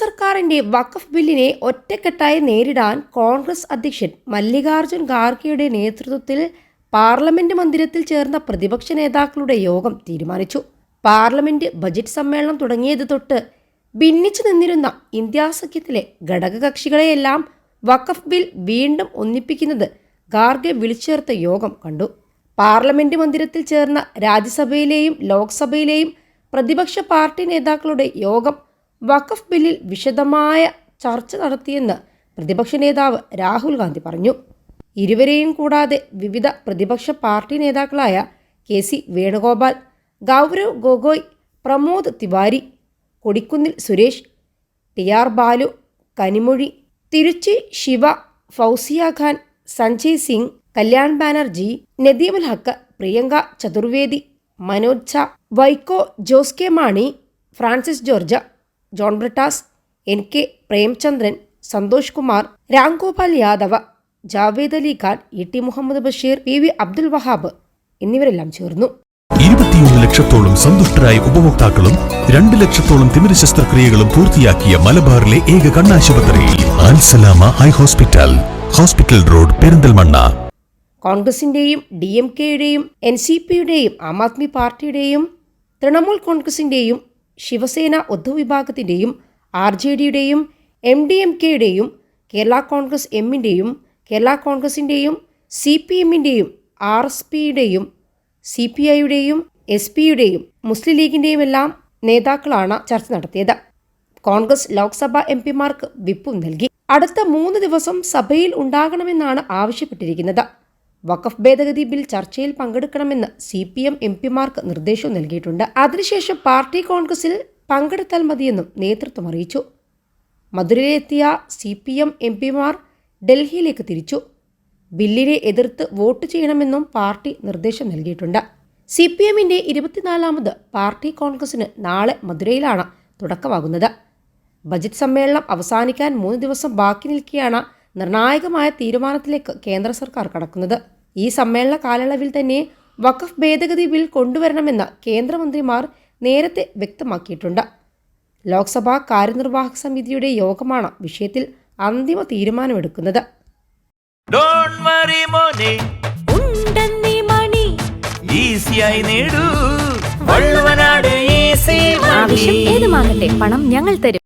സർക്കാരിന്റെ വഖഫ് ബില്ലിനെ ഒറ്റക്കെട്ടായി നേരിടാൻ കോൺഗ്രസ് അധ്യക്ഷൻ മല്ലികാർജുൻ ഖാർഗെയുടെ നേതൃത്വത്തിൽ പാർലമെന്റ് മന്ദിരത്തിൽ ചേർന്ന പ്രതിപക്ഷ നേതാക്കളുടെ യോഗം തീരുമാനിച്ചു. പാർലമെന്റ് ബജറ്റ് സമ്മേളനം തുടങ്ങിയത് തൊട്ട് ഭിന്നിച്ചു നിന്നിരുന്ന ഇന്ത്യാ സഖ്യത്തിലെ ഘടകകക്ഷികളെയെല്ലാം വഖഫ് ബിൽ വീണ്ടും ഒന്നിപ്പിക്കുന്നത് ഖാർഗെ വിളിച്ചേർത്ത യോഗം കണ്ടു. പാർലമെന്റ് മന്ദിരത്തിൽ ചേർന്ന രാജ്യസഭയിലെയും ലോക്സഭയിലെയും പ്രതിപക്ഷ പാർട്ടി നേതാക്കളുടെ യോഗം വഖഫ് ബില്ലിൽ വിശദമായ ചർച്ച നടത്തിയെന്ന് പ്രതിപക്ഷ നേതാവ് രാഹുൽ ഗാന്ധി പറഞ്ഞു. ഇരുവരെയും കൂടാതെ വിവിധ പ്രതിപക്ഷ പാർട്ടി നേതാക്കളായ K C Venugopal Gaurav Gogoi Pramod Tiwari Kodikunnil Suresh T R Baalu Kanimozhi Tiruchi Siva Fauzia Khan Sanjay Singh Kalyan Banerjee Nadimul Haque Priyanka Chaturvedi Manoj Jha Vaiko Jose K Mani Francis George John Brittas N K Premachandran Santosh Kumar Ramgopal Yadav Javed Ali Khan E T Muhammad Basheer P V Abdul Wahab എന്നിവരെല്ലാം ചേർന്നു. ഇരുപത്തിയൊന്ന് ലക്ഷത്തോളം സന്തുഷ്ടരായ ഉപഭോക്താക്കളും രണ്ട് ലക്ഷത്തോളം തിമിര ശസ്ത്രക്രിയകളും പൂർത്തിയാക്കിയ മലബാറിലെ ഏക കണ്ണാശുപത്രി ആൻസലാമ eye hospital hospital road Perinthalmanna. കോൺഗ്രസിന്റെയും ഡി എം കെയുടെയും എൻ സി പിയുടെയും ആം ആദ്മി പാർട്ടിയുടെയും തൃണമൂൽ കോൺഗ്രസിന്റെയും ശിവസേന ഉദ്ധവ് വിഭാഗത്തിന്റെയും ആർ ജെ ഡിയുടെയും എം ഡി എം കെയുടെയും കേരള കോൺഗ്രസ് എമ്മിന്റെയും കേരള കോൺഗ്രസിന്റെയും സി പി എമ്മിന്റെയും ആർ എസ് പിയുടെയും സി പി ഐയുടെയും എസ് പിയുടെയും മുസ്ലിം ലീഗിന്റെയും എല്ലാം നേതാക്കളാണ് ചർച്ച നടത്തിയത്. കോൺഗ്രസ് ലോക്സഭാ എം പിമാർക്ക് വിപ്പും നൽകി. അടുത്ത മൂന്ന് ദിവസം സഭയിൽ ഉണ്ടാകണമെന്നാണ് ആവശ്യപ്പെട്ടിരിക്കുന്നത്. വഖഫ് ഭേദഗതി ബിൽ ചർച്ചയിൽ പങ്കെടുക്കണമെന്ന് സി പി എം എം പിമാർക്ക് നിർദ്ദേശവും നൽകിയിട്ടുണ്ട്. അതിനുശേഷം പാർട്ടി കോൺഗ്രസിൽ പങ്കെടുത്താൽ മതിയെന്നും നേതൃത്വം അറിയിച്ചു. മധുരയിലെത്തിയ സി പി എം എം പിമാർ ഡൽഹിയിലേക്ക് തിരിച്ചു. ബില്ലിനെ എതിർത്ത് വോട്ട് ചെയ്യണമെന്നും പാർട്ടി നിർദ്ദേശം നൽകിയിട്ടുണ്ട്. സി പി എമ്മിന്റെ ഇരുപത്തിനാലാമത് പാർട്ടി കോൺഗ്രസിന് നാളെ മധുരയിലാണ് തുടക്കമാകുന്നത്. ബജറ്റ് സമ്മേളനം അവസാനിക്കാൻ മൂന്ന് ദിവസം ബാക്കി നിൽക്കെയാണ് നിർണായകമായ തീരുമാനത്തിലേക്ക് കേന്ദ്ര സർക്കാർ കടക്കുന്നത്. ഈ സമ്മേളന കാലയളവിൽ തന്നെ വഖഫ് ഭേദഗതി ബിൽ കൊണ്ടുവരണമെന്ന് കേന്ദ്രമന്ത്രിമാർ നേരത്തെ വ്യക്തമാക്കിയിട്ടുണ്ട്. ലോക്സഭാ കാര്യനിർവാഹക സമിതിയുടെ യോഗമാണ് വിഷയത്തിൽ അന്തിമ തീരുമാനമെടുക്കുന്നത്. ഡോണ്ട് വറി മോനെ. ഉണ്ടെന്നീ മണി. ഈസിയായി നേടൂ. വള്ളുവനാട് ഈസി ആവശ്യം ഏതുമാകട്ടെ പണം ഞങ്ങൾ തരും.